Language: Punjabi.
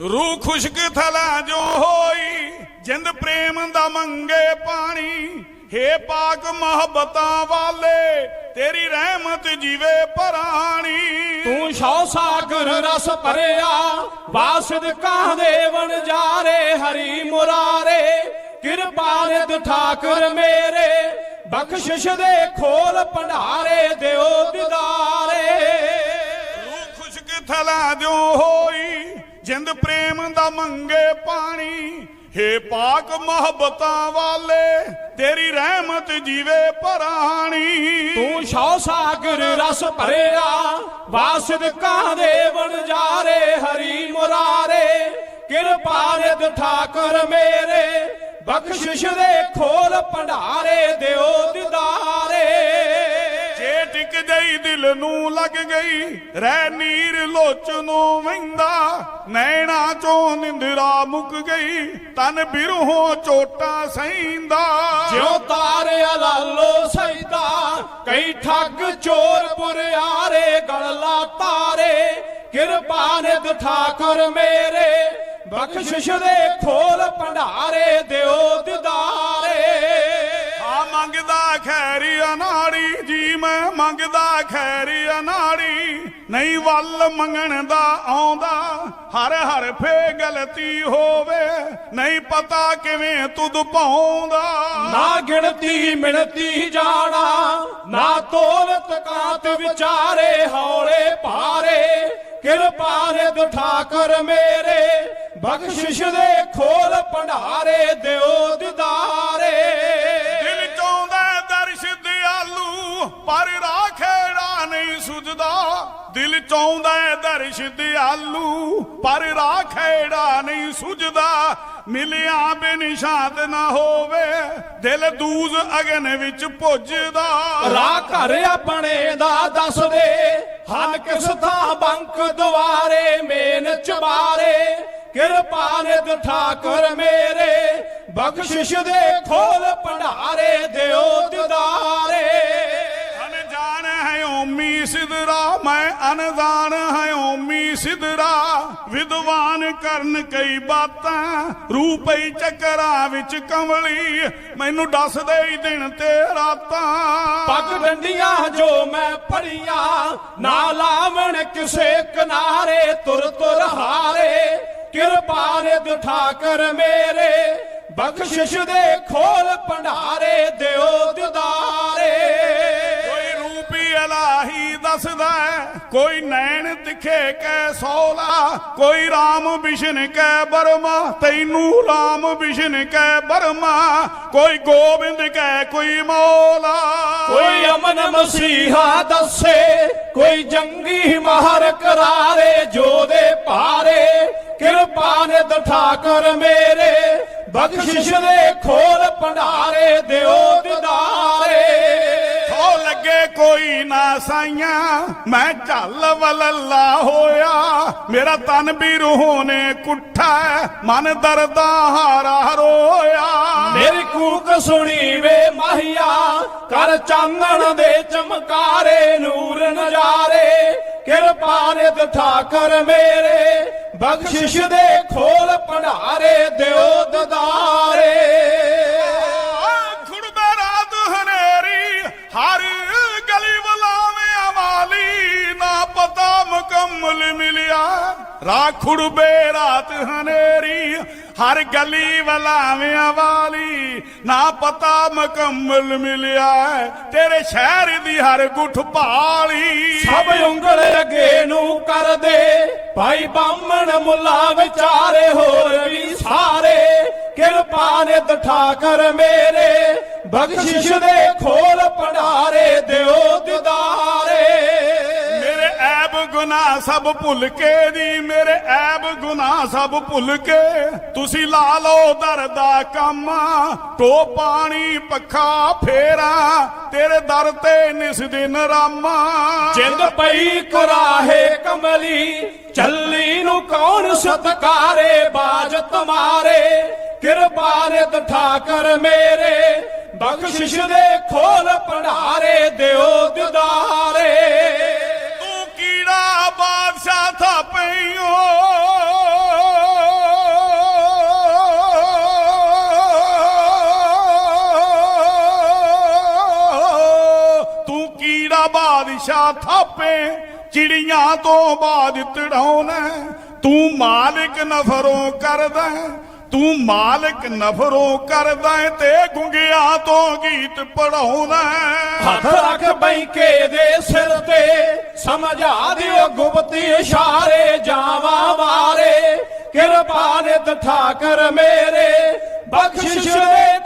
ਰੂਹ ਖੁਸ਼ਕ ਥਲਾ ਜੋ ਹੋਈ ਜਿੰਦ ਪ੍ਰੇਮ ਦਾ ਮੰਗੇ ਪਾਣੀ। ਹੇ ਪਾਕ ਮੁਹੱਬਤਾਂ ਵਾਲੇ ਤੇਰੀ ਰਹਿਮਤ ਜੀਵੇ ਪਰਾਣੀ। ਤੂੰ ਸ਼ੌ ਸਾਗਰ ਰਸ ਭਰਿਆ ਵਾਸਦ ਕਾਂ ਦੇ ਵਣਜਾਰੇ ਹਰੀ ਮੁਰਾਰੇ। ਕਿਰਪਾ ਨਿਧ ਠਾਕਰ ਮੇਰੇ ਬਖਸ਼ਿਸ਼ ਦੇ ਖੋਲ ਭੰਡਾਰੇ ਦਿਓ ਦਿਦਾਰੇ। ਰੂਹ ਖੁਸ਼ਕ ਥਲਾ ਜੋ ਹੋਈ ਜਿੰਦ ਪ੍ਰੇਮ ਦਾ ਮੰਗੇ ਪਾਣੀ, ਹੇ ਪਾਕ ਮੁਹੱਬਤਾਂ ਵਾਲੇ, ਤੇਰੀ ਰਹਿਮਤ ਜੀਵੇ ਪਰਾਣੀ। ਤੂੰ ਸ਼ੌ ਸਾਗਰ ਰਸ ਭਰਿਆ, ਵਾਸਦ ਕਾਂ ਦੇ ਵਣਜਾਰੇ ਹਰੀ ਮੁਰਾਰੇ। ਕਿਰਪਾ ਨਿਧ ਠਾਕਰ ਮੇਰੇ, ਬਖਸ਼ਿਸ਼ ਦੇ ਖੋਲ ਭੰਡਾਰੇ, ਦਿਓ ਦਿਦਾਰੇ। ਗਈ ਦਿਲ ਨੂੰ ਲੱਗ ਗਈ, ਰਹਿ ਨੀਰ ਲੋਚਨੋਂ ਵਹਿੰਦਾ। ਨੈਣਾ ਚੋਂ ਨਿੰਦਰਾ ਮੁੱਕ ਗਈ, ਤਨ ਬਿਰਹੋਂ ਚੋਟਾਂ ਸਹਿੰਦਾ। ਜਿਉ ਤਾਰਿਆ ਲਾਲੋ ਸੈਦਾ ਕਈ ਠੱਗ ਚੋਰ ਬੁਰਿਆਰੇ ਗਲਲਾ ਤਾਰੇ। ਕਿਰਪਾ ਨਿਧ ਠਾਕਰ ਮੇਰੇ, ਬਖਸ਼ਿਸ਼ ਦੇ ਖੋਲ ਭੰਡਾਰੇ, ਦਿਓ ਦਿਦਾਰੇ। ਮੰਗਦਾ ਖੈਰੀ ਅਨਾੜੀ, ਜੀ ਮੈਂ ਮੰਗਦਾ ਖੈਰੀ ਅਨਾੜੀ। ਨਹੀਂ ਵੱਲ ਮੰਗਣ ਦਾ ਆਉਂਦਾ, ਹਰ ਹਰ ਫੇ ਗਲਤੀ ਹੋਵੇ। ਨਹੀਂ ਪਤਾ ਕਿਵੇਂ ਤੁਧ ਪਾਉਂਦਾ। ਨਾ ਗਿਣਤੀ ਮਿਣਤੀ ਜਾਣਾ, ਨਾ ਤੋਲ ਕਾਤ ਵਿਚਾਰੇ, ਹੌਲੇ ਭਾਰੇ। ਕਿਰਪਾ ਨਿਧ ਠਾਕਰ ਮੇਰੇ, ਬਖਸ਼ਿਸ਼ ਦੇ ਖੋਲ ਭੰਡਾਰੇ, ਦਿਓ ਦਿਦਾਰੇ। ਪਰ ਰਾਹ ਖੇੜਾ ਨਹੀਂ ਸੁਝਦਾ। ਦਿਲ ਚਾਹੁੰਦਾ ਦਰਸ਼ ਦਿਆਲੂ, ਪਰ ਰਾਖੇੜਾ ਨਹੀਂ ਸੁਝਦਾ। ਮਿਲਿਆ ਬੇਨਿਸ਼ਾਨ ਨਾ ਹੋਵੇ, ਦਿਲ ਦੂਜ ਅਗਨ ਵਿੱਚ ਪੁੱਜਦਾ। ਰਾਹ ਘਰ ਆਪਣੇ ਦਾ ਦੱਸ ਦੇ ਹਨ ਕਿਸ ਥਾਂ ਬੰਕ ਦੁਆਰੇ, ਮੇਨ ਚਵਾਰੇ ਕਿਰਪਾ ਨਿਧ ਠਾਕੁਰ ਮੇਰੇ, ਬਖਸ਼ਿਸ਼ ਦੇ ਖੋਲ ਭੰਡਾਰੇ ਦਿਓ ਦਿਦਾਰੇ। ਓਮੀ ਸਿਧਰਾ, ਮੈਂ ਅਨਜਾਨ ਹੈ ਓਮੀ ਸਿਧਰਾ। ਵਿਦਵਾਨ ਕਰਨ ਕਈ ਬਾਤਾਂ, ਰੂਪਈ ਚੱਕਰਾਂ ਵਿੱਚ ਕੰਵਲੀ। ਮੈਨੂੰ ਦੱਸ ਦੇ ਹੀ ਦਿਨ ਤੇ ਰਾਤਾਂ। ਪੱਗ ਡੰਡੀਆਂ ਜੋ ਮੈਂ ਪੜੀਆਂ ਨਾ ਲਾਵਣ ਕਿਸੇ ਕਿਨਾਰੇ, ਤੁਰ ਤੁਰ ਹਾਰੇ। ਕਿਰਪਾ ਨਿਧ ਕਰ ਮੇਰੇ, ਬਖਸ਼ਿਸ਼ ਦੇ ਖੋਲ ਭੰਡਾਰੇ ਦੇ ਕੋਈ ਨੈਣ ਤਿਖੇ ਕੈ ਸੋਲਾ, ਕੋਈ RAM ਵਿਸ਼ਨ ਕੈ ਬਰਮਾ, ਤੈਨੂੰ RAM ਵਿਸ਼ਨ ਕੈ ਬਰਮਾ, ਕੋਈ ਗੋਬਿੰਦ ਕੈ ਕੋਈ ਮੌਲਾ। ਕੋਈ ਅਮਨ ਮਸੀਹਾ ਦੱਸੇ, ਕੋਈ ਜੰਗੀ ਮਹਰ ਕਰਾਰੇ ਜੋਦੇ ਭਾਰੇ, ਕਿਰਪਾ ਨੇ ਠਾਕਰ ਮੇਰੇ। ਬਖਸ਼ਿਸ਼ ਦੇ ਖੋਲ ਭੰਡਾਰੇ, ਦਿਓ ਦਿਦਾਰੇ ਲੱਗੇ ਕੋਈ ਨਾ ਸਾਈਆਂ। ਮੈਂ ਝੱਲ ਵਲੱਲਾ ਹੋਇਆ। ਮੇਰਾ ਤਨ ਵੀ ਰੂਹ ਨੇ ਕੁੱਠਾ ਮਨ ਦਰਦਾ ਹਾਰਾ ਰੋਇਆ। ਮੇਰੀ ਕੂਕ ਸੁਣੀ ਵੇ ਮਾਹੀਆ। ਕਰ ਚਾਨਣ ਦੇ ਚਮਕਾਰੇ ਨੂਰ ਨਜ਼ਾਰੇ। ਕਿਰਪਾ ਨਿਧ ਠਾਕਰ ਮੇਰੇ। ਬਖਸ਼ਿਸ਼ ਦੇ ਖੋਲ ਭੰਡਾਰੇ ਦਿਓ ਦਦਾਰੇ। ਮੁਕੰਮਲ ਮਿਲਿਆ। ਰਾਤ ਖੁੜਬੇ ਰਾਤ ਹਨੇਰੀ, ਹਰ ਗਲੀ ਵਲਾਵੇਂ ਵਾਲੀ। ਨਾ ਪਤਾ ਮੁਕੰਮਲ ਮਿਲਿਆ ਤੇਰੇ ਸ਼ਹਿਰ ਦੀ ਹਰ ਗੁੱਠ ਭਾਲੀ। ਸਭ ਉਂਗਲ ਅੱਗੇ ਨੂੰ ਕਰਦੇ, ਭਾਈ ਬਾਮਣ ਮੁੱਲਾ ਵਿਚਾਰੇ ਹੋਰ ਵੀ ਸਾਰੇ। ਕਿਰਪਾ ਨਿਧ ਠਾਕਰ ਮੇਰੇ, ਬਖਸ਼ਿਸ਼ ਦੇ ਖੋਲ ਭੰਡਾਰੇ ਦਿਓ ਦਿਦਾਰੇ। ਗੁਨਾਹ ਸਭ ਭੁੱਲ ਕੇ ਦੀ, ਮੇਰੇ ਐਬ ਗੁਨਾਹ ਸਭ ਭੁੱਲ ਕੇ ਤੁਸੀਂ ਲਾ ਲਓ ਦਰ ਦਾ ਕੰਮ ਟੋ ਪਾਣੀ ਪੱਖਾ ਫੇਰਾ, ਤੇਰੇ ਦਰ ਤੇ ਨਿਸ ਦਿਨ ਰਾਮਾ। ਜਿੰਦ ਪਈ ਕੁਰਾਹੇ ਕਮਲੀ, ਚੱਲੀ ਨੂੰ ਕੌਣ ਸਤਕਾਰੇ, ਬਾਜ ਤੁਮਾਰੇ। ਕਿਰਪਾ ਨਿਧ ਠਾਕਰ ਮੇਰੇ, ਬਖਸ਼ਿਸ਼ ਦੇ ਖੋਲ ਭੰਡਾਰੇ, ਦਿਓ ਦਿਦਾਰੇ। ਬਾਦਸ਼ਾਹ ਥਾਪੇ, ਚਿੜੀਆਂ ਤੋਂ ਬਾਜ ਤੜਾਉਣਾ ਤੂੰ ਮਾਲਿਕ ਨਫਰੋਂ ਕਰਦਾ, ਤੂੰ ਮਾਲਿਕ ਨਫਰੋਂ ਕਰਦਾ, ਤੇ ਗੁੰਗਿਆਂ ਤੋਂ ਗੀਤ ਪੜਾਉਣਾ। ਹੱਥ ਰੱਖ ਬੈਂਕੇ ਦੇ ਸਿਰ ਤੇ, ਸਮਝਾ ਦਿਓ ਗੁਪਤੀ ਇਸ਼ਾਰੇ, ਜਾਵਾ ਮਾਰੇ ਕਿਰਪਾ ਨਿਤ ਠਾਕਰ ਮੇਰੇ, ਬਖਸ਼ਿਸ਼ ਦੇ